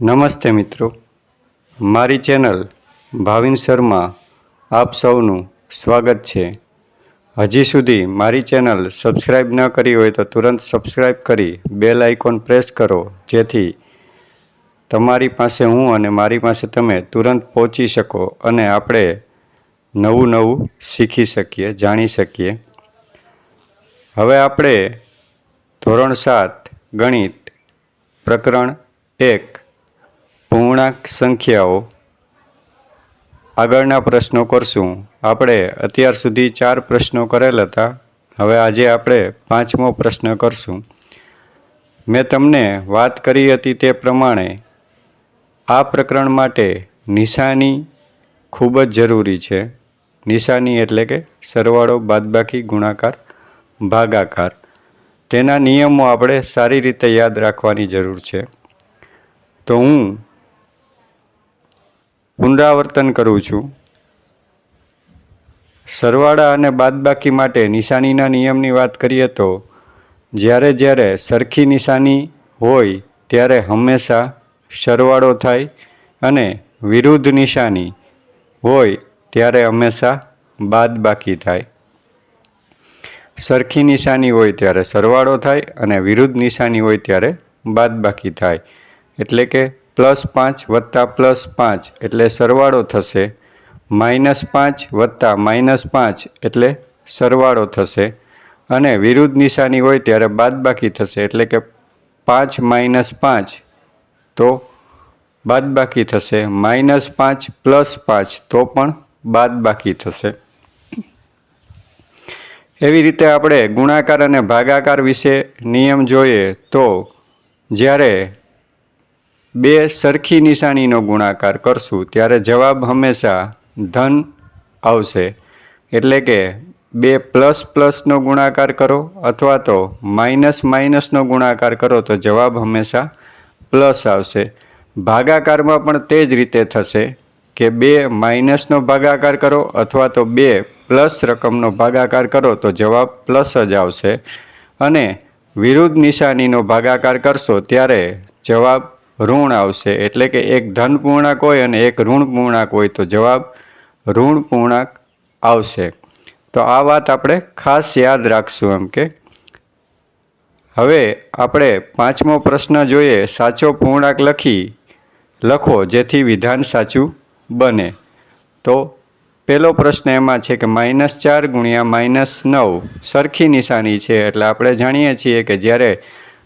નમસ્તે મિત્રો. મારી ચેનલ ભાવિન શર્મા આપ સૌનું સ્વાગત છે. હજી સુધી મારી ચેનલ સબસ્ક્રાઈબ ન કરી હોય તો તુરંત સબસ્ક્રાઈબ કરી બેલ આઇકોન પ્રેસ કરો, જેથી તમારી પાસે હું અને મારી પાસે તમે તુરંત પહોંચી શકો અને આપણે નવું નવું શીખી શકીએ, જાણી શકીએ. હવે આપણે ધોરણ સાત ગણિત પ્રકરણ એક પૂર્ણાંક સંખ્યાઓ. આગળના પ્રશ્નો કરશું. આપણે અત્યાર સુધી ચાર પ્રશ્નો કરેલ હતા. હવે આજે આપણે પાંચમો પ્રશ્ન કરશું. મેં તમને વાત કરી હતી તે પ્રમાણે આ પ્રકરણ માટે નિશાની ખૂબ જ જરૂરી છે. નિશાની એટલે કે સરવાળો, બાદબાકી, ગુણાકાર, ભાગાકાર. તેના નિયમો આપણે સારી રીતે યાદ રાખવાની જરૂર છે. તો હું પુનરાવર્તન કરું છું. સરવાળા અને બાદબાકી માટે નિશાનીના નિયમની વાત કરીએ તો, જ્યારે જ્યારે સરખી નિશાની હોય ત્યારે હંમેશા સરવાળો થાય અને વિરુદ્ધ નિશાની હોય ત્યારે હંમેશા બાદબાકી થાય. સરખી નિશાની હોય ત્યારે સરવાળો થાય અને વિરુદ્ધ નિશાની હોય ત્યારે બાદબાકી થાય. એટલે કે પ્લસ પાંચ વત્તા પ્લસ પાંચ એટલે સરવાળો થશે. માઇનસ પાંચ વત્તા માઇનસ પાંચ એટલે સરવાળો થશે. અને વિરુદ્ધ નિશાની હોય ત્યારે બાદબાકી થશે એટલે કે પાંચ માઇનસ પાંચ તો બાદબાકી થશે. માઇનસ પાંચ પ્લસ પાંચ તો પણ બાદબાકી થશે. એવી રીતે આપણે ગુણાકાર અને ભાગાકાર વિશે નિયમ જોઈએ તો જ્યારે બે સરખી નિશાનીનો ગુણાકાર કરશું, ત્યારે જવાબ હંમેશા ધન આવશે. એટલે કે બે પ્લસ પ્લસનો ગુણાકાર કરો અથવા તો માઇનસ માઇનસનો ગુણાકાર કરો, તો જવાબ હંમેશા પ્લસ આવશે. ભાગાકારમાં પણ તે જ રીતે થશે કે બે માઇનસનો ભાગાકાર કરો અથવા તો બે પ્લસ રકમનો ભાગાકાર કરો, તો જવાબ પ્લસ જ આવશે. અને વિરુદ્ધ નિશાનીનો ભાગાકાર કરશો, ત્યારે જવાબ ઋણ આવશે. એટલે કે એક ધન પૂર્ણાંક હોય અને એક ઋણ પૂર્ણાંક હોય તો જવાબ ઋણ પૂર્ણાંક આવશે. તો આ વાત આપણે ખાસ યાદ રાખશું એમ કે હવે આપણે પાંચમો પ્રશ્ન જોઈએ. સાચો પૂર્ણાંક લખી લખો જેથી વિધાન સાચું બને. તો પહેલો પ્રશ્ન એમાં છે કે માઇનસ ચાર ગુણ્યા માઇનસ નવ સરખી નિશાની છે. એટલે આપણે જાણીએ છીએ કે જ્યારે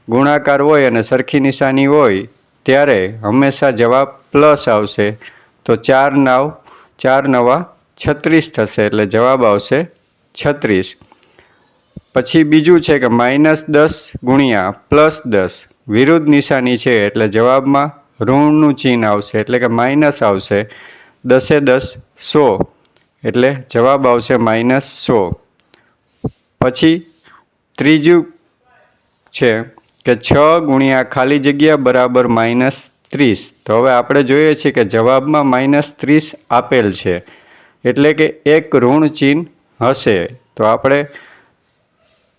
ગુણાકાર હોય અને સરખી નિશાની હોય ત્યારે હંમેશા જવાબ પ્લસ આવશે. તો ચાર નવ, ચાર નવા છત્રીસ થશે એટલે જવાબ આવશે છત્રીસ. પછી બીજું છે કે માઇનસ દસ ગુણ્યા પ્લસ દસ. વિરુદ્ધ નિશાની છે એટલે જવાબમાં ઋણનું ચિહ્ન આવશે એટલે કે માઇનસ આવશે. દસે દસ સો એટલે જવાબ આવશે માઇનસ સો. પછી ત્રીજું છે કે છ ગુણ્યા ખાલી જગ્યા બરાબર માઇનસ ત્રીસ. તો હવે આપણે જોઈએ છીએ કે જવાબમાં માઇનસ ત્રીસ આપેલ છે. એટલે કે એક ઋણ ચિહ્ન હશે. તો આપણે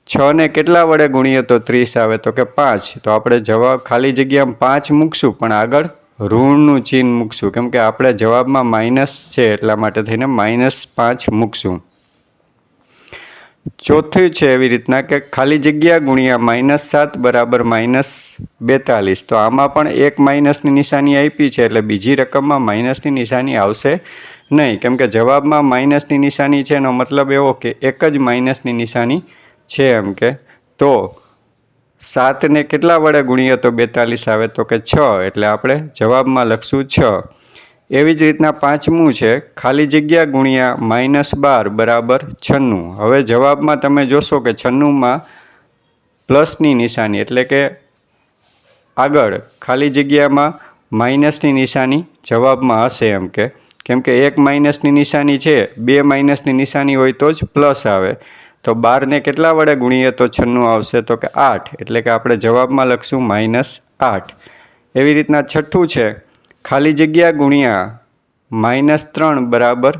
છને કેટલા વડે ગુણીએ તો ત્રીસ આવે? તો કે પાંચ. તો આપણે જવાબ ખાલી જગ્યામાં પાંચ મૂકશું, પણ આગળ ઋણનું ચિહ્ન મૂકશું. કેમ કે આપણે જવાબમાં માઇનસ છે એટલા માટે થઈને માઇનસ પાંચ મૂકશું. ચોથું છે એવી રીતના કે ખાલી જગ્યા ગુણ્યા માઇનસ સાત બરાબર માઇનસ બેતાલીસ. તો આમાં પણ એક માઇનસની નિશાની આપી છે એટલે બીજી રકમમાં માઇનસની નિશાની આવશે નહીં. કેમ કે જવાબમાં માઇનસની નિશાની છે એનો મતલબ એવો કે એક જ માઇનસની નિશાની છે એમ કે. તો સાતને કેટલા વડે ગુણીએ તો બેતાલીસ આવે તો કે છ. એટલે આપણે જવાબમાં લખશું છ. એવી જ રીતના પાંચમું છે, ખાલી જગ્યા ગુણ્યા માઇનસ બાર બરાબર છન્નું. હવે જવાબમાં તમે જોશો કે છન્નુંમાં પ્લસની નિશાની એટલે કે આગળ ખાલી જગ્યામાં માઇનસની નિશાની જવાબમાં હશે એમ કે. કેમ કે એક માઇનસની નિશાની છે, બે માઇનસની નિશાની હોય તો જ પ્લસ આવે. તો બારને કેટલા વડે ગુણીએ તો છન્નું આવશે? તો કે આઠ. એટલે કે આપણે જવાબમાં લખશું માઇનસ આઠ. એવી રીતના છઠ્ઠું છે ખાલી જગ્યા ગુણ્યા માઇનસ ત્રણ બરાબર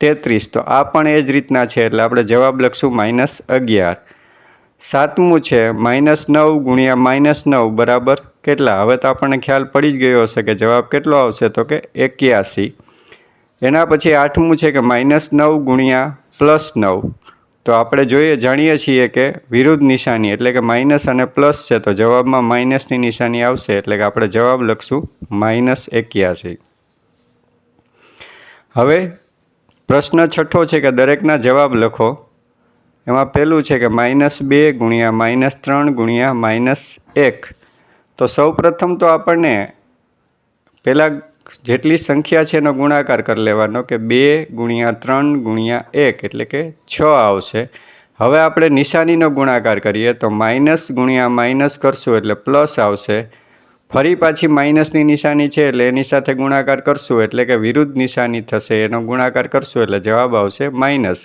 તેત્રીસ. તો આ પણ એ જ રીતના છે, એટલે આપણે જવાબ લખશું માઇનસ અગિયાર. સાતમું છે, માઇનસ નવ ગુણ્યા માઇનસ નવ બરાબર કેટલા? હવે તો આપણને ખ્યાલ પડી જ ગયો હશે કે જવાબ કેટલો આવશે, તો કે એક્યાસી. એના પછી આઠમું છે કે માઇનસ નવ ગુણ્યા પ્લસ નવ. તો આપણે જોઈએ, જાણીએ છીએ કે વિરુદ્ધ નિશાની એટલે કે માઇનસ અને પ્લસ છે, તો જવાબમાં માઇનસની નિશાની આવશે એટલે કે આપણે જવાબ લખશું માઇનસ એક્યાસી. હવે પ્રશ્ન છઠ્ઠો છે કે દરેકના જવાબ લખો. એમાં પહેલું છે કે માઇનસ બે ગુણ્યા માઇનસ ત્રણ ગુણ્યા માઇનસ એક. તો સૌ પ્રથમ તો આપણને પહેલાં જેટલી સંખ્યા છે એનો ગુણાકાર કરી લેવાનો કે બે ગુણ્યા ત્રણ ગુણ્યા એક એટલે કે છ આવશે. હવે આપણે નિશાનીનો ગુણાકાર કરીએ તો માઇનસ ગુણ્યા માઇનસ કરશું એટલે પ્લસ આવશે. ફરી પાછી માઇનસની નિશાની છે એટલે એની સાથે ગુણાકાર કરશું એટલે કે વિરુદ્ધ નિશાની થશે, એનો ગુણાકાર કરશું એટલે જવાબ આવશે માઇનસ.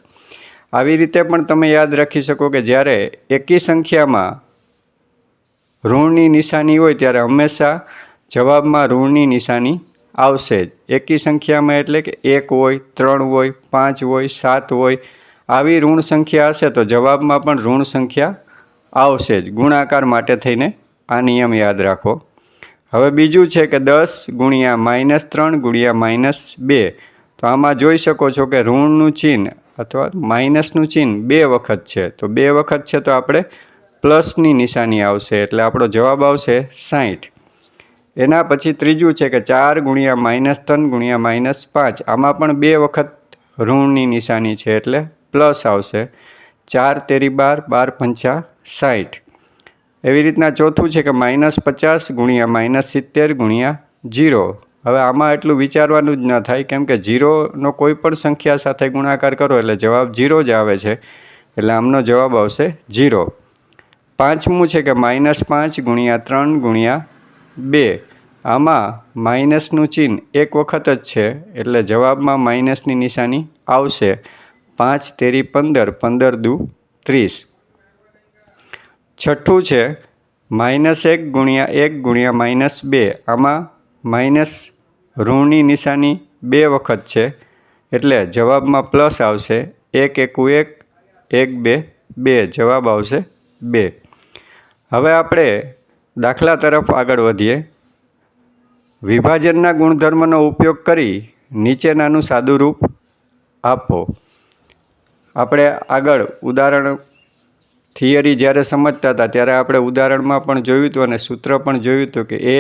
આવી રીતે પણ તમે યાદ રાખી શકો કે જ્યારે એકી સંખ્યામાં ઋણની નિશાની હોય ત્યારે હંમેશા જવાબમાં ઋણની નિશાની આવશે. જ એકી સંખ્યામાં એટલે કે એક હોય, ત્રણ હોય, પાંચ હોય, સાત હોય, આવી ઋણ સંખ્યા હશે તો જવાબમાં પણ ઋણ સંખ્યા આવશે જ. ગુણાકાર માટે થઈને આ નિયમ યાદ રાખો. હવે બીજું છે કે દસ ગુણ્યા માઇનસ ત્રણ ગુણ્યા માઇનસ બે. તો આમાં જોઈ શકો છો કે ઋણનું ચિહ્ન અથવા માઇનસનું ચિહ્ન બે વખત છે. તો બે વખત છે તો આપણે પ્લસની નિશાની આવશે. એટલે આપણો જવાબ આવશે સાઠ એના પછી ત્રીજું છે કે ચાર ગુણ્યા માઇનસ ત્રણ ગુણ્યા માઇનસ પાંચ. આમાં પણ બે વખત ઋણની નિશાની છે એટલે પ્લસ આવશે. ચાર તેરી બાર બાર પંચા સાઠ એવી રીતના ચોથું છે કે માઇનસ પચાસ ગુણ્યા માઇનસ સિત્તેર ગુણ્યા જીરો. હવે આમાં એટલું વિચારવાનું જ ન થાય, કેમ કે જીરોનો કોઈ પણ સંખ્યા સાથે ગુણાકાર કરો એટલે જવાબ જીરો જ આવે છે. એટલે આમનો જવાબ આવશે જીરો. પાંચમું છે કે માઇનસ પાંચ ગુણ્યા ત્રણ ગુણ્યા બે. આમાં માઇનસનું ચિહ્ન એક વખત જ છે, એટલે જવાબમાં માઇનસની નિશાની આવશે. પાંચ તેરી પંદર પંદર દુ ત્રીસ. છઠ્ઠું છે, માઇનસ એક ગુણ્યા એક ગુણ્યા માઇનસ બે. આમાં માઇનસ ઋણની નિશાની બે વખત છે, એટલે જવાબમાં પ્લસ આવશે. એક એકુ એક એક બે બે. જવાબ આવશે બે. હવે આપણે દાખલા તરફ આગળ વધીએ. વિભાજનના ગુણધર્મનો ઉપયોગ કરી નીચેનાનું સાદું રૂપ આપો. આપણે આગળ ઉદાહરણ થિયરી જ્યારે સમજતા હતા, ત્યારે આપણે ઉદાહરણમાં પણ જોયું હતું અને સૂત્ર પણ જોયું હતું કે એ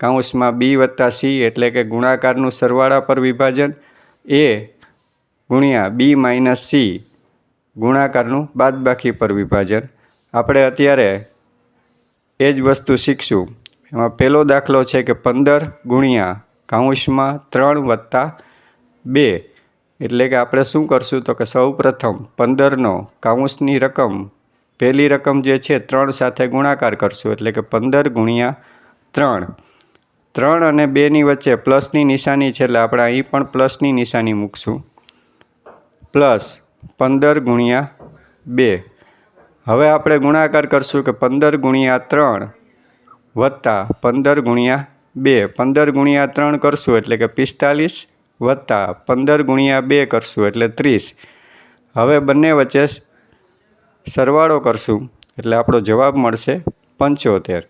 કાઉન્સમાં બી વત્તા સી એટલે કે ગુણાકારનું સરવાળા પર વિભાજન, એ ગુણ્યા બી માઇનસ સી ગુણાકારનું બાદબાકી પર વિભાજન. આપણે અત્યારે એ જ વસ્તુ શીખશું. એમાં પહેલો દાખલો છે કે પંદર ગુણ્યા કાઉશમાં ત્રણ વત્તા બે. એટલે કે આપણે શું કરશું તો કે સૌ પ્રથમ પંદરનો કાઉન્સની રકમ, પહેલી રકમ જે છે ત્રણ સાથે ગુણાકાર કરશું. એટલે કે પંદર ગુણ્યા ત્રણ. ત્રણ અને બેની વચ્ચે પ્લસની નિશાની છે એટલે આપણે અહીં પણ પ્લસની નિશાની મૂકશું. પ્લસ પંદર ગુણ્યા બે. હવે આપણે ગુણાકાર કરશું કે પંદર ગુણ્યા ત્રણ વત્તા પંદર ગુણ્યા બે. પંદર ગુણ્યા ત્રણ કરશું એટલે કે પિસ્તાલીસ વત્તા પંદર ગુણ્યા બે કરશું એટલે ત્રીસ. હવે બંને વચ્ચે સરવાળો કરશું એટલે આપણો જવાબ મળશે પંચોતેર.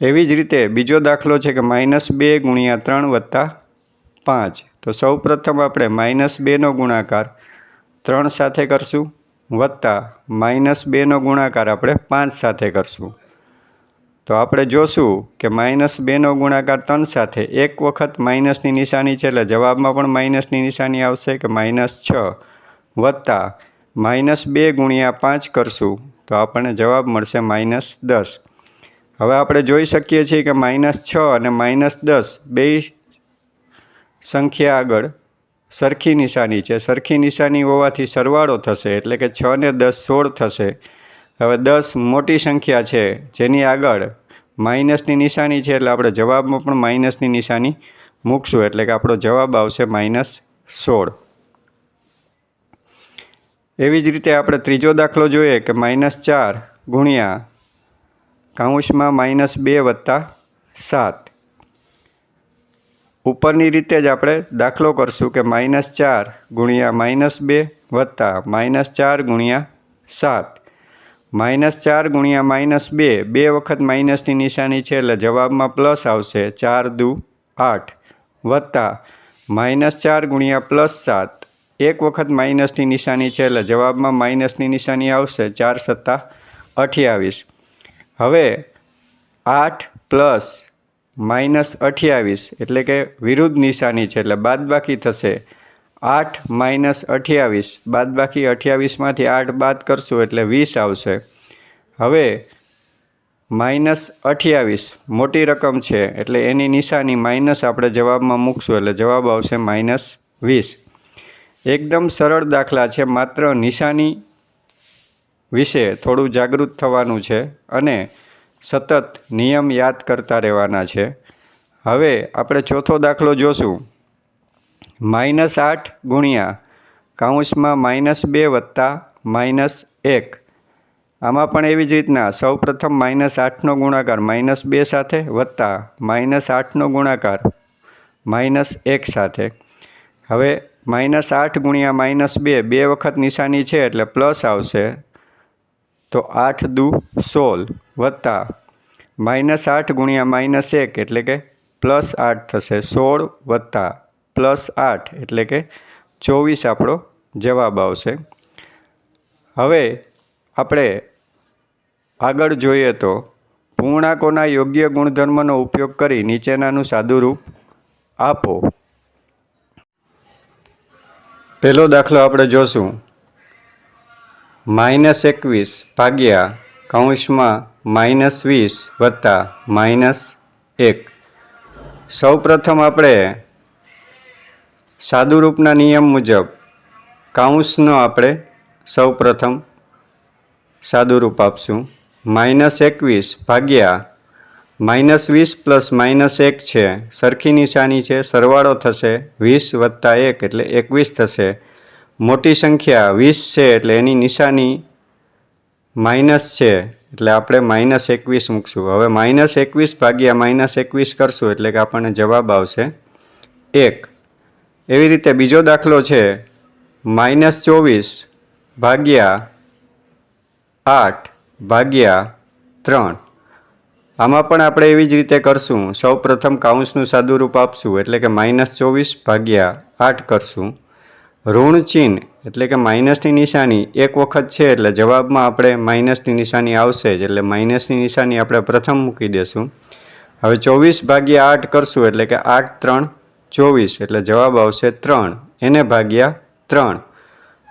એવી જ રીતે બીજો દાખલો છે કે માઇનસ બે ગુણ્યા ત્રણ વત્તા પાંચ. તો સૌ પ્રથમ આપણે માઇનસ બેનો ગુણાકાર ત્રણ સાથે કરશું. વત્તા માઇનસ બેનો ગુણાકાર આપણે પાંચ સાથે કરશું. તો આપણે જોશું કે માઇનસ બેનો ગુણાકાર ત્રણ સાથે એક વખત માઇનસની નિશાની છે એટલે જવાબમાં પણ માઇનસની નિશાની આવશે કે માઇનસ છ વત્તા માઇનસ બે ગુણ્યા પાંચ કરશું તો આપણને જવાબ મળશે માઇનસ દસ. હવે આપણે જોઈ શકીએ છીએ કે માઇનસ છ અને માઇનસ દસ બે સંખ્યા આગળ સરખી નિશાની છે. સરખી નિશાની હોવાથી સરવાળો થશે, એટલે કે છ ને દસ સોળ થશે. હવે દસ મોટી સંખ્યા છે, જેની આગળ માઇનસની નિશાની છે, એટલે આપણે જવાબમાં પણ માઇનસની નિશાની મૂકશું, એટલે કે આપણો જવાબ આવશે માઇનસ સોળ. એવી જ રીતે આપણે ત્રીજો દાખલો જોઈએ, કે માઇનસ ચાર ગુણ્યા કાઉન્સમાં માઇનસ બે વત્તા સાત. ઉપરની રીતે જ આપણે દાખલો કરશું કે માઇનસ ચાર ગુણ્યા માઇનસ બે વત્તા માઇનસ ચાર ગુણ્યા સાત. માઇનસ ચાર ગુણ્યા માઇનસ બે બે વખત માઇનસની નિશાની છે એટલે જવાબમાં પ્લસ આવશે ચાર દુ આઠ. વત્તા માઇનસ ચાર ગુણ્યા પ્લસ સાત, એક વખત માઇનસની નિશાની છે એટલે જવાબમાં માઇનસની નિશાની આવશે ચાર સત્તા અઠ્યાવીસ. હવે આઠ પ્લસ માઇનસ અઠ્યાવીસ એટલે કે વિરુદ્ધ નિશાની છે એટલે બાદબાકી થશે. આઠ માઇનસ અઠ્યાવીસ, બાદબાકી અઠ્યાવીસમાંથી આઠ બાદ કરશું એટલે વીસ આવશે. હવે માઇનસ અઠ્યાવીસ મોટી રકમ છે એટલે એની નિશાની માઇનસ આપણે જવાબમાં મૂકશું એટલે જવાબ આવશે માઇનસ વીસ. એકદમ સરળ દાખલા છે, માત્ર નિશાની વિશે થોડું જાગૃત થવાનું છે અને સતત નિયમ યાદ કરતા રહેવાના છે. હવે આપણે ચોથો દાખલો જોશું. માઇનસ આઠ ગુણ્યા કાઉન્સમાં માઇનસ બે વત્તા માઇનસ એક. આમાં પણ એવી જ રીતના સૌપ્રથમ માઇનસ આઠનો ગુણાકાર માઇનસ બે સાથે વત્તા માઇનસ આઠનો ગુણાકાર માઇનસ એક સાથે. હવે માઇનસ આઠ ગુણ્યા માઇનસ બે બે વખત નિશાની છે એટલે પ્લસ આવશે તો આઠ દુ સોળ વત્તા માઇનસ આઠ ગુણ્યા માઇનસ એક એટલે કે પ્લસ આઠ થશે. સોળ વત્તા પ્લસ આઠ એટલે કે ચોવીસ આપણો જવાબ આવશે. હવે આપણે આગળ જોઈએ તો પૂર્ણાંકોના યોગ્ય ગુણધર્મનો ઉપયોગ કરી નીચેનાનું સાદુરૂપ આપો. પહેલો દાખલો આપણે જોશું. માઇનસ એકવીસ ભાગ્યા કૌંસમાં માઇનસ વીસ વત્તા માઇનસ એક. સૌપ્રથમ આપણે સાદુરૂપના નિયમ મુજબ કાઉન્સનો આપણે સૌપ્રથમ સાદુરૂપ આપશું. માઇનસ એકવીસ ભાગ્યા માઇનસ વીસ પ્લસ માઇનસ એક છે. સરખી નિશાની છે. સરવાળો થશે વીસ વત્તા એક એટલે એકવીસ થશે. મોટી સંખ્યા વીસ છે એટલે એની નિશાની માઇનસ છે, એટલે આપણે માઇનસ એકવીસ મૂકશું. હવે માઇનસ એકવીસ ભાગ્યા માઇનસ એકવીસ કરશું એટલે કે આપણને જવાબ આવશે એક. એવી રીતે બીજો દાખલો છે, માઇનસ ચોવીસ ભાગ્યા આઠ ભાગ્યા ત્રણ. આમાં પણ આપણે એવી જ રીતે કરશું. સૌ પ્રથમ કાઉન્સનું સાદુરૂપ આપશું એટલે કે માઇનસ ચોવીસ ભાગ્યા આઠ કરશું. ઋણ ચિહ્ન એટલે કે માઇનસની નિશાની એક વખત છે એટલે જવાબમાં આપણે માઇનસની નિશાની આવશે જ. એટલે માઇનસની નિશાની આપણે પ્રથમ મૂકી દેશું. હવે ચોવીસ ભાગ્યા આઠ કરશું એટલે કે આઠ ત્રણ ચોવીસ. એટલે જવાબ આવશે ત્રણ. એને ભાગ્યા ત્રણ.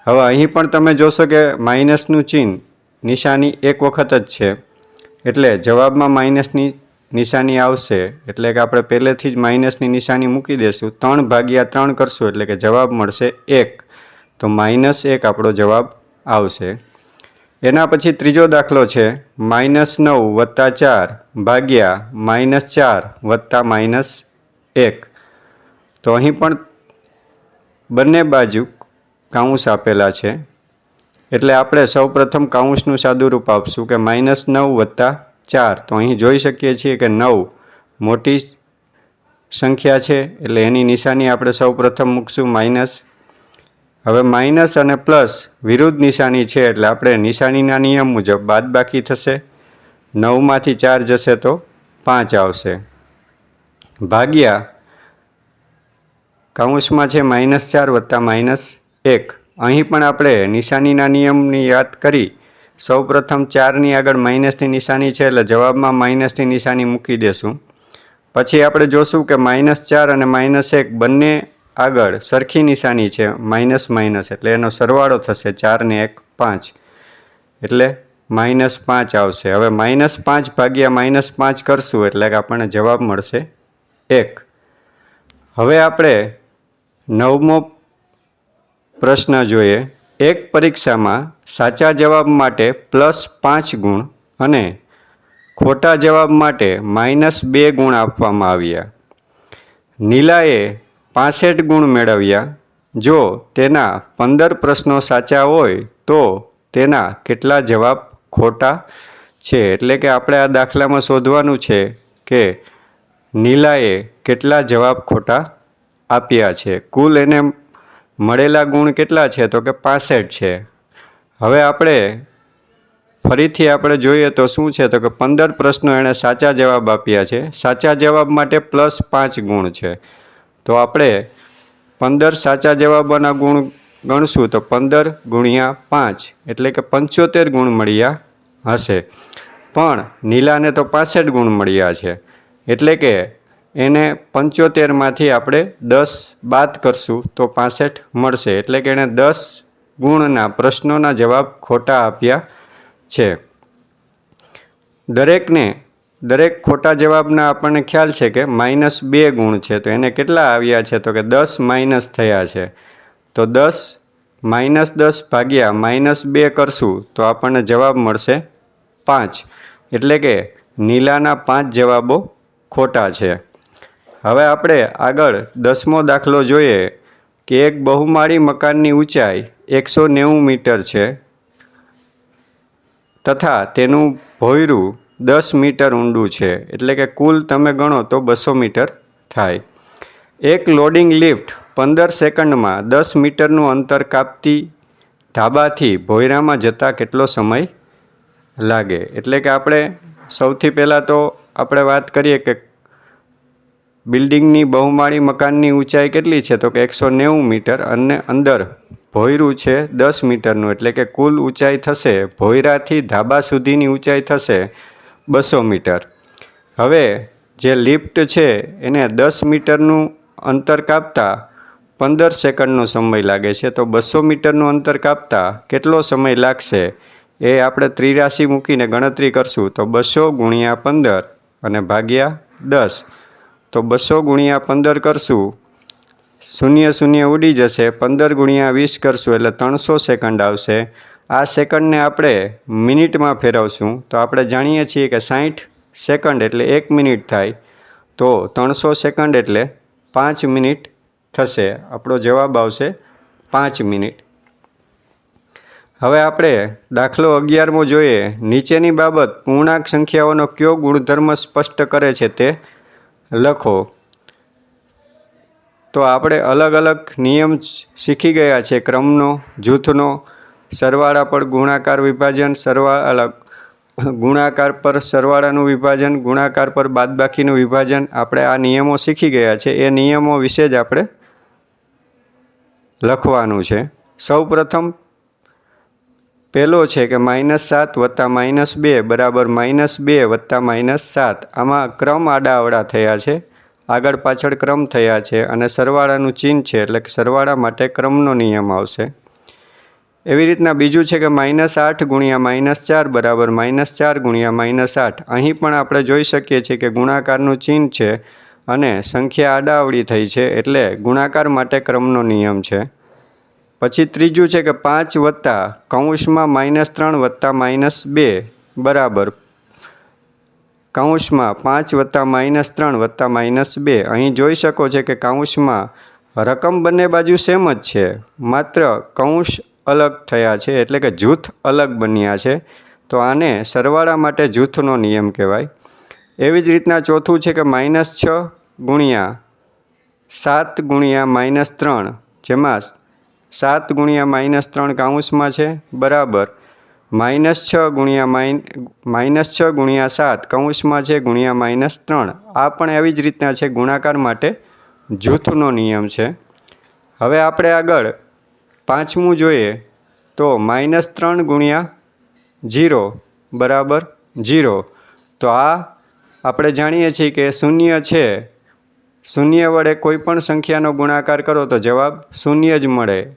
હવે અહીં પણ તમે જોશો કે માઇનસનું ચિહ્ન નિશાની એક વખત જ છે. એટલે જવાબમાં માઇનસની નિશાની આવશે. એટલે કે આપણે પહેલેથી જ માઇનસની નિશાની મૂકી દઈશું. ત્રણ ભાગ્યા ત્રણ કરશું એટલે કે જવાબ મળશે એક. તો માઇનસ એક આપણો જવાબ આવશે. એના પછી ત્રીજો દાખલો છે. માઇનસ નવ વત્તા ચાર ભાગ્યા માઇનસ ચાર વત્તા માઇનસ એક. તો અહીં પણ બંને બાજુ કાઉન્સ આપેલા છે. એટલે આપણે સૌપ્રથમ કાઉન્સનું સાદુરૂપ આપશું કે માઇનસ નવ વત્તા ચાર. તો અહીં જોઈ શકીએ છીએ કે નવ મોટી સંખ્યા છે, એટલે એની નિશાની આપણે સૌપ્રથમ મૂકશું માઇનસ. હવે માઇનસ અને પ્લસ વિરુદ્ધ નિશાની છે, એટલે આપણે નિશાનીના નિયમ મુજબ બાદબાકી થશે. નવમાંથી ચાર જશે તો પાંચ આવશે. ભાગ્યા કાઉન્સમાં છે માઇનસ ચાર વત્તા માઇનસ એક. અહીં પણ આપણે નિશાનીના નિયમની યાદ કરી સૌપ્રથમ ચારની આગળ માઇનસની નિશાની છે એટલે જવાબમાં માઇનસની નિશાની મૂકી દેશું. પછી આપણે જોશું કે માઇનસ ચાર અને માઇનસ એક બંને આગળ સરખી નિશાની છે, માઇનસ માઇનસ એટલે એનો સરવાળો થશે ચારને એક પાંચ. એટલે માઇનસ પાંચ આવશે. હવે માઇનસ પાંચ ભાગ્યા માઇનસ પાંચ કરશું એટલે કે આપણને જવાબ મળશે એક. હવે આપણે નવમો પ્રશ્ન જોઈએ. એક પરીક્ષામાં સાચા જવાબ માટે પ્લસ પાંચ ગુણ અને ખોટા જવાબ માટે માઇનસ બે ગુણ આપવામાં આવ્યા. નીલાએ પાસઠ ગુણ મેળવ્યા. જો તેના પંદર પ્રશ્નો સાચા હોય, તો તેના કેટલા જવાબ ખોટા છે? એટલે કે આપણે આ દાખલામાં શોધવાનું છે કે નીલાએ કેટલા જવાબ ખોટા આપ્યા છે. કુલ એને મળેલા ગુણ કેટલા છે? તો કે પાસઠ છે. હવે આપણે ફરીથી આપણે જોઈએ તો શું છે? તો કે પંદર પ્રશ્નો એણે સાચા જવાબ આપ્યા છે. સાચા જવાબ માટે પ્લસ પાંચ ગુણ છે. તો આપણે પંદર સાચા જવાબોના ગુણ ગણશું તો પંદર ગુણ્યા પાંચ એટલે કે પંચોતેર ગુણ મળ્યા હશે. પણ નીલાને તો પાસઠ ગુણ મળ્યા છે. એટલે કે એને પંચોતેરમાંથી આપણે દસ બાદ કરશું તો પાસઠ મળશે. એટલે કે એણે દસ ગુણના પ્રશ્નોના જવાબ ખોટા આપ્યા છે. દરેકને, દરેક ખોટા જવાબના આપણને ખ્યાલ છે કે માઇનસ બે ગુણ છે. તો એને કેટલા આવ્યા છે? તો કે દસ માઇનસ થયા છે. તો દસ માઇનસ દસ ભાગ્યા માઇનસ બે કરશું તો આપણને જવાબ મળશે પાંચ. એટલે કે નીલાના પાંચ જવાબો ખોટા છે. હવે આપણે આગળ દસમો દાખલો જોઈએ કે એક બહુમાળી મકાનની ઊંચાઈ એકસો નેવું મીટર છે તથા તેનું ભોયરું દસ મીટર ઊંડું છે. એટલે કે કુલ તમે ગણો તો બસો મીટર થાય. એક લોડિંગ લિફ્ટ પંદર સેકન્ડમાં દસ મીટરનું અંતર કાપતી ધાબાથી ભોયરામાં જતાં કેટલો સમય લાગે? એટલે કે આપણે સૌથી પહેલાં તો આપણે વાત કરીએ કે બિલ્ડિંગની બહુમાળી મકાનની ઊંચાઈ કેટલી છે? તો કે એકસો નેવું મીટર અને અંદર ભોયરું છે દસ મીટરનું, એટલે કે કુલ ઊંચાઈ થશે, ભોયરાથી ધાબા સુધીની ઊંચાઈ થશે બસો મીટર. હવે જે લિફ્ટ છે, એને દસ મીટરનું અંતર કાપતા પંદર સેકન્ડનો સમય લાગે છે. તો બસો મીટરનું અંતર કાપતા કેટલો સમય લાગશે? એ આપણે ત્રિરાશી મૂકીને ગણતરી કરશું. તો બસો ગુણ્યા પંદર અને ભાગ્યા દસ. તો બસો ગુણ્યા પંદર કરશું. શૂન્ય શૂન્ય ઉડી જશે, પંદર ગુણ્યા વીસ કરશું એટલે ત્રણસો સેકન્ડ આવશે. આ સેકન્ડને આપણે મિનિટમાં ફેરવશું. તો આપણે જાણીએ છીએ કે સાઠ સેકન્ડ એટલે એક મિનિટ થાય. તો ત્રણસો સેકન્ડ એટલે પાંચ મિનિટ થશે. આપણો જવાબ આવશે પાંચ મિનિટ. હવે આપણે દાખલો અગિયારમો જોઈએ. નીચેની બાબત પૂર્ણાંક સંખ્યાઓનો કયો ગુણધર્મ સ્પષ્ટ કરે છે તે? લખો. તો આપણે અલગ અલગ નિયમ શીખી ગયા છે. ક્રમનો, જૂથનો, સરવાળા પર ગુણાકાર વિભાજન, સરવા, અલગ. ગુણાકાર પર સરવાળાનું વિભાજન, ગુણાકાર પર બાદબાકીનું વિભાજન આપણે આ નિયમો શીખી ગયા છે. એ નિયમો વિશે જ આપણે લખવાનું છે. સૌ પ્રથમ પહેલો છે કે માઇનસ સાત વત્તા માઇનસ બે બરાબર માઇનસ બે વત્તા માઇનસ સાત. આમાં ક્રમ આડાઅવળા થયા છે. આગળ પાછળ ક્રમ થયા છે અને સરવાળાનું ચિહ્ન છે એટલે કે સરવાળા માટે ક્રમનો નિયમ આવશે. એવી રીતના બીજું છે કે માઇનસ આઠ ગુણ્યા માઇનસ ચાર બરાબર માઇનસ ચાર ગુણ્યા માઇનસ આઠ. અહીં પણ આપણે જોઈ શકીએ છીએ કે ગુણાકારનું ચિહ્ન છે અને સંખ્યા આડાઅવળી થઈ છે એટલે ગુણાકાર માટે ક્રમનો નિયમ છે. પછી ત્રીજું છે કે પાંચ વત્તા કૌંસમાં માઇનસ ત્રણ વત્તા માઇનસ બે, બરાબર. કૌંસમાં પાંચ વત્તા માઇનસ ત્રણ વત્તા માઇનસ બે. અહીં જોઈ શકો છો કે કૌંસમાં રકમ બંને બાજુ સેમ જ છે, માત્ર કૌંસ અલગ થયા છે, એટલે કે જૂથ અલગ બન્યા છે. તો આને સરવાળા માટે જૂથનો નિયમ કહેવાય. એવી જ રીતના ચોથું છે કે માઇનસ છ ગુણ્યા સાત ગુણ્યા માઇનસ ત્રણ, જેમાં સાત ગુણ્યા માઇનસ ત્રણ કાઉન્સમાં છે, બરાબર. માઇનસ છ ગુણ્યા માઇન, માઇનસ છ ગુણ્યા સાત કૌંસમાં છે, ગુણ્યા માઇનસ ત્રણ. આ પણ એવી જ રીતના છે, ગુણાકાર માટે જૂથનો નિયમ છે. હવે આપણે આગળ પાંચમું જોઈએ તો માઇનસ ત્રણ ગુણ્યા જીરો, બરાબર, જીરો. તો આ આપણે જાણીએ છીએ કે શૂન્ય છે. શૂન્ય વડે કોઈ પણ સંખ્યાનો ગુણાકાર કરો તો જવાબ શૂન્ય જ મળે.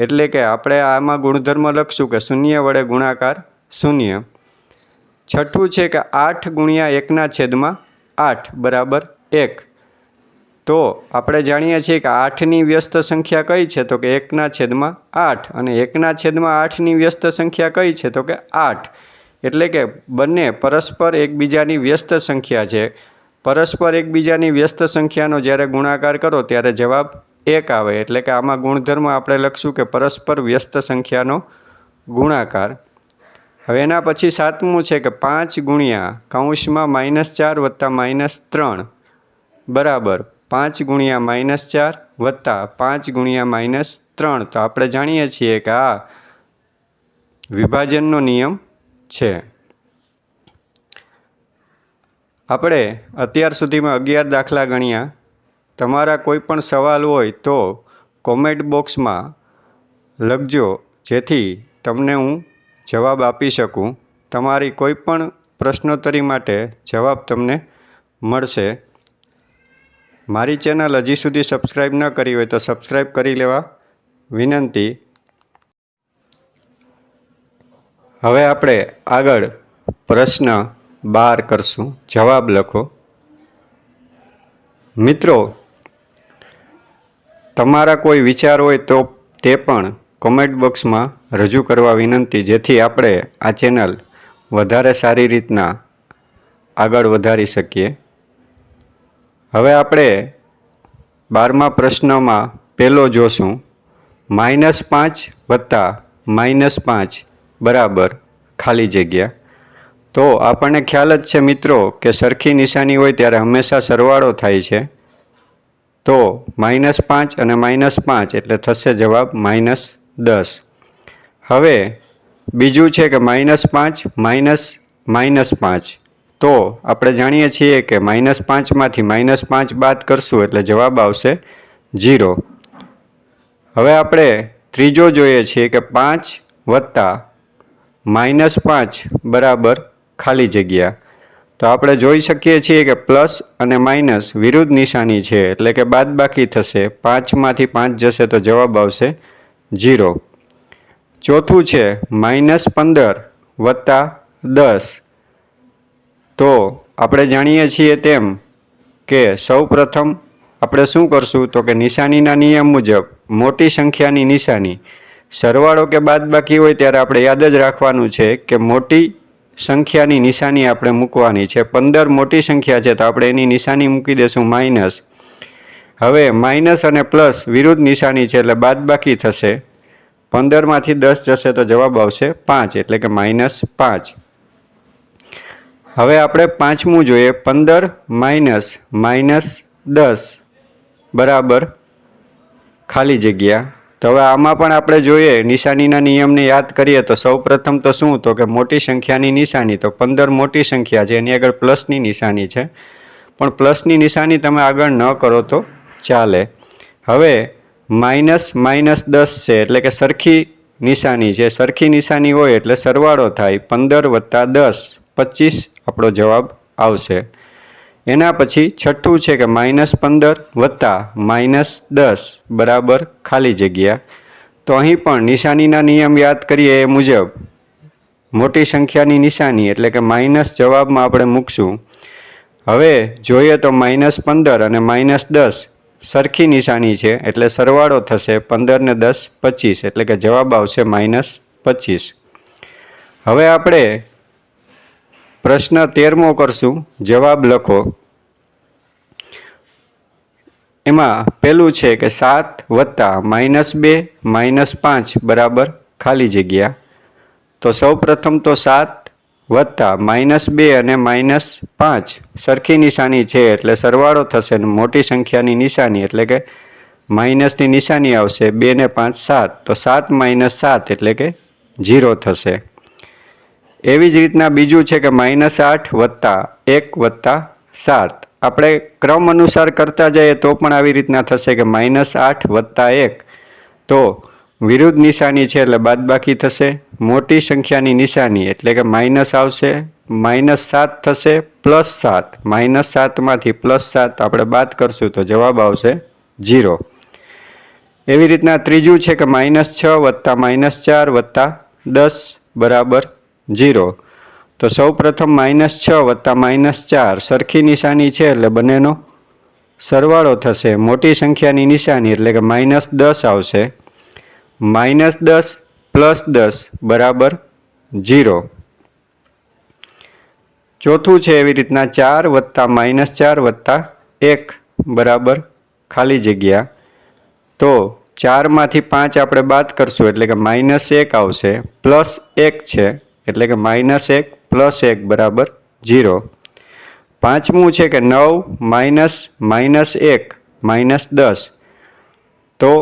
એટલે કે આપણે આમાં ગુણધર્મ લખશું કે શૂન્ય વડે ગુણાકાર શૂન્ય. છઠ્ઠું છે કે આઠ ગુણ્યા એકના છેદમાં આઠ, બરાબર એક. તો આપણે જાણીએ છીએ કે આઠની વ્યસ્ત સંખ્યા કઈ છે? તો કે એકના છેદમાં આઠ અને એકના છેદમાં આઠની વ્યસ્ત સંખ્યા કઈ છે? તો કે આઠ. એટલે કે બંને પરસ્પર એકબીજાની વ્યસ્ત સંખ્યા છે. પરસ્પર એકબીજાની વ્યસ્ત સંખ્યાનો જ્યારે ગુણાકાર કરો ત્યારે જવાબ એક આવે, એટલે કે આમાં ગુણધર્મ આપણે લખશું કે પરસ્પર વ્યસ્ત સંખ્યાનો ગુણાકાર. હવે એના પછી સાતમું છે કે પાંચ ગુણ્યા કૌંસમાં માઇનસ ચાર વત્તા માઇનસ ત્રણ. બરાબર, પાંચ ગુણ્યા માઇનસ ચાર વત્તા પાંચ ગુણ્યા માઇનસ ત્રણ. તો આપણે જાણીએ છીએ કે આ વિભાજનનો નિયમ છે. આપણે અત્યાર સુધીમાં અગિયાર દાખલા ગણ્યા. તમારા કોઈ પણ સવાલ હોય તો કોમેન્ટ બોક્સમાં લખજો, જેથી તમને હું જવાબ આપી શકું. તમારી કોઈ પણ પ્રશ્નોત્તરી માટે જવાબ તમને મળશે. મારી ચેનલ હજી સુધી સબસ્ક્રાઈબ ન કરી હોય તો સબસ્ક્રાઈબ કરી લેવા વિનંતી. હવે આપણે આગળ પ્રશ્ન બાર કરશું. જવાબ લખો. મિત્રો તમારા કોઈ વિચાર હોય તો તે પણ કોમેન્ટ બોક્સમાં રજૂ કરવા વિનંતી, જેથી આપણે આ ચેનલ વધારે સારી રીતના આગળ વધારી શકીએ. હવે આપણે બારમા પ્રશ્નમાં પહેલો જોશું. માઇનસ પાંચ વત્તા માઇનસ પાંચ બરાબર ખાલી જગ્યા. તો આપણને ખ્યાલ જ છે મિત્રો કે સરખી નિશાની હોય ત્યારે હંમેશા સરવાળો થાય છે. તો માઇનસ પાંચ અને માઇનસ પાંચ એટલે થશે જવાબ માઇનસ દસ. હવે બીજું છે કે માઇનસ પાંચ, માઇનસ માઇનસ પાંચ. તો આપણે જાણીએ છીએ કે માઇનસ પાંચમાંથી માઇનસ પાંચ બાદ કરશું એટલે જવાબ આવશે જીરો હવે આપણે ત્રીજો જોઈએ છીએ કે પાંચ વત્તા માઇનસ પાંચ બરાબર ખાલી જગ્યા. તો આપણે જોઈ શકીએ છીએ કે પ્લસ અને માઇનસ વિરુદ્ધ નિશાની છે, એટલે કે બાદબાકી થશે. પાંચમાંથી પાંચ જશે તો જવાબ આવશે જીરો ચોથું છે માઇનસ પંદર વત્તા દસ. તો આપણે જાણીએ છીએ તેમ કે સૌ પ્રથમ આપણે શું કરશું? તો કે નિશાનીના નિયમ મુજબ મોટી સંખ્યાની નિશાની. સરવાળો કે બાદબાકી હોય ત્યારે આપણે યાદ જ રાખવાનું છે કે મોટી સંખ્યાની નિશાની આપણે મૂકવાની છે. પંદર મોટી સંખ્યા છે તો આપણે એની નિશાની મૂકી દઈશું માઇનસ. હવે માઇનસ અને પ્લસ વિરુદ્ધ નિશાની છે એટલે બાદબાકી થશે. પંદરમાંથી દસ જશે તો જવાબ આવશે પાંચ, એટલે કે માઇનસ પાંચ. હવે આપણે પાંચમું જોઈએ. પંદર માઇનસ માઇનસ દસ. બરાબર. ખાલી જગ્યા. તો હવે આમાં પણ આપણે જોઈએ, નિશાનીના નિયમને યાદ કરીએ તો સૌ પ્રથમ તો શું? તો કે મોટી સંખ્યાની નિશાની, તો પંદર મોટી સંખ્યા છે, એની આગળ પ્લસની નિશાની છે. પણ પ્લસની નિશાની તમે આગળ ન કરો તો ચાલે. હવે માઇનસ માઇનસ દસ છે, એટલે કે સરખી નિશાની છે. સરખી નિશાની હોય એટલે સરવાળો થાય પંદર વત્તા દસ. પચીસ આપણો જવાબ આવશે. એના પછી છઠ્ઠું છે કે માઇનસ પંદર વત્તા માઇનસ દસ, બરાબર ખાલી જગ્યા. તો અહીં પણ નિશાનીના નિયમ યાદ કરીએ એ મુજબ. મોટી સંખ્યાની નિશાની એટલે કે માઇનસ જવાબમાં આપણે મૂકશું. હવે જોઈએ તો માઇનસ પંદર અને માઇનસ દસ સરખી નિશાની છે, એટલે સરવાળો થશે પંદર ને દસ પચીસ, એટલે કે જવાબ આવશે માઇનસ પચીસ. હવે આપણે પ્રશ્ન તેરમો કરશું. જવાબ લખો. એમાં પહેલું છે કે સાત વત્તા માઇનસ બે, માઇનસ પાંચ બરાબર ખાલી જગ્યા. તો સૌ પ્રથમ તો સાત વત્તા માઇનસ બે અને માઇનસ પાંચ. સરખી નિશાની છે એટલે સરવાળો થશે ને મોટી સંખ્યાની નિશાની એટલે કે માઇનસની નિશાની આવશે બે ને પાંચ સાત. તો સાત માઇનસ સાત એટલે કે જીરો થશે. એવી જ રીતના બીજું છે કે માઇનસ આઠ વત્તા એક વત્તા સાત. આપણે ક્રમ અનુસાર કરતા જઈએ તો પણ આવી રીતના થશે કે માઇનસ આઠ વત્તા એક. તો વિરુદ્ધ નિશાની છે એટલે બાદબાકી થશે. મોટી સંખ્યાની નિશાની એટલે કે માઇનસ આવશે, માઇનસ સાત થશે, પ્લસ સાત. માઇનસ સાતમાંથી પ્લસ સાત આપણે બાદ કરશું તો જવાબ આવશે જીરો એવી રીતના ત્રીજું છે કે માઇનસ છ વત્તા માઇનસ ચાર વત્તા દસ. બરાબર. જીરો. તો સૌ પ્રથમ માઇનસ છ વત્તા માઇનસ ચાર. સરખી નિશાની છે એટલે બંનેનો સરવાળો થશે. મોટી સંખ્યાની નિશાની એટલે કે માઇનસ દસ આવશે. માઇનસ દસ પ્લસ દસ બરાબર જીરો. ચોથું છે એવી રીતના ચાર વત્તા માઇનસ ચાર વત્તા એક બરાબર ખાલી જગ્યા. તો ચારમાંથી પાંચ આપણે બાદ કરશું એટલે કે માઇનસ એક આવશે. પ્લસ એક છે. એટલે કે માઇનસ એક પ્લસ એક બરાબર જીરો પાંચમું છે કે નવ માઇનસ માઇનસ એક માઇનસ દસ. તો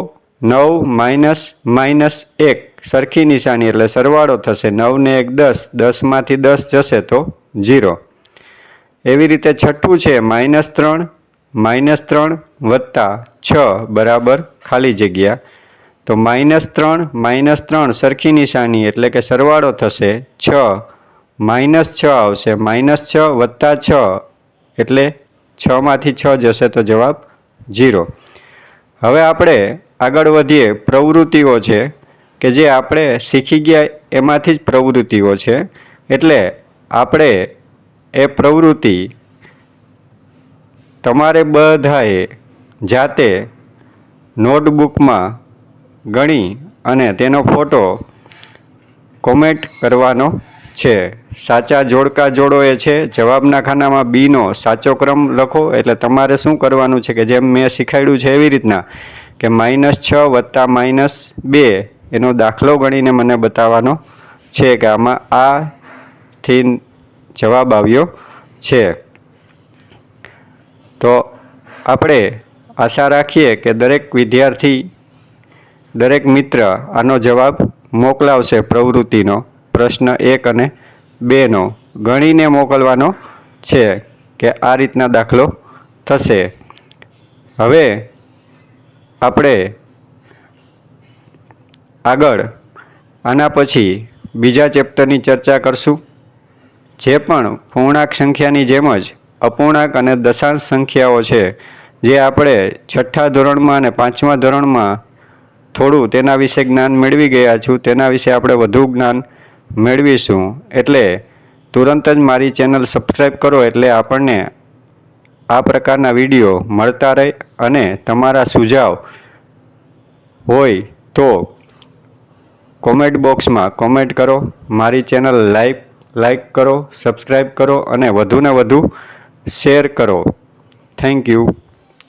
નવ માઇનસ માઇનસ એક સરખી નિશાની એટલે સરવાળો થશે નવને એક દસ દસમાંથી દસ જશે તો જીરો એવી રીતે છઠ્ઠું છે માઇનસ ત્રણ માઇનસ ત્રણ વત્તા છ બરાબર ખાલી જગ્યા. તો માઇનસ ત્રણ માઇનસ ત્રણ સરખી નિશાની એટલે કે સરવાળો થશે છ. માઇનસ છ આવશે. માઇનસ છ વત્તા છ એટલે છમાંથી છ જશે તો જવાબ ઝીરો. હવે આપણે આગળ વધીએ પ્રવૃત્તિઓ છે કે જે આપણે શીખી ગયા એમાંથી જ પ્રવૃત્તિઓ છે. એટલે આપણે એ પ્રવૃત્તિ તમારે બધાએ જાતે નોટબુકમાં ગણી અને તેનો ફોટો કોમેન્ટ કરવાનો છે. સાચા જોડકા જોડો એ છે. જવાબના ખાનામાં બીનો સાચો ક્રમ લખો. એટલે તમારે શું કરવાનું છે કે જેમ મેં શીખવાડ્યું છે એવી રીતના કે માઇનસ છ વત્તા માઇનસ બે એનો દાખલો ગણીને મને બતાવવાનો છે કે આમાં આ થી જવાબ આવ્યો છે. તો આપણે આશા રાખીએ કે દરેક વિદ્યાર્થી દરેક મિત્ર આનો જવાબ મોકલાવશે પ્રવૃત્તિનો, પ્રશ્ન એક અને બેનો. ગણીને મોકલવાનો છે કે આ રીતના દાખલો થશે. હવે આપણે આગળ, આના પછી બીજા ચેપ્ટરની ચર્ચા કરશું, જે પણ પૂર્ણાંક સંખ્યાની જેમ જ અપૂર્ણાંક અને દશાંશ સંખ્યાઓ છે, જે આપણે છઠ્ઠા ધોરણમાં અને પાંચમા ધોરણમાં થોડું તેના વિશે જ્ઞાન મેળવી ગયા છું, તેના વિશે આપણે વધુ જ્ઞાન મેળવીશું. એટલે તુરંત જ મારી ચેનલ સબસ્ક્રાઈબ કરો એટલે આપણને આ પ્રકારના વીડિયો મળતા રહે અને તમારા સુઝાવ હોય તો કોમેન્ટ બોક્સમાં કોમેન્ટ કરો, મારી ચેનલ લાઈક લાઈક કરો સબસ્ક્રાઈબ કરો અને વધુને વધુ શેર કરો. Thank you.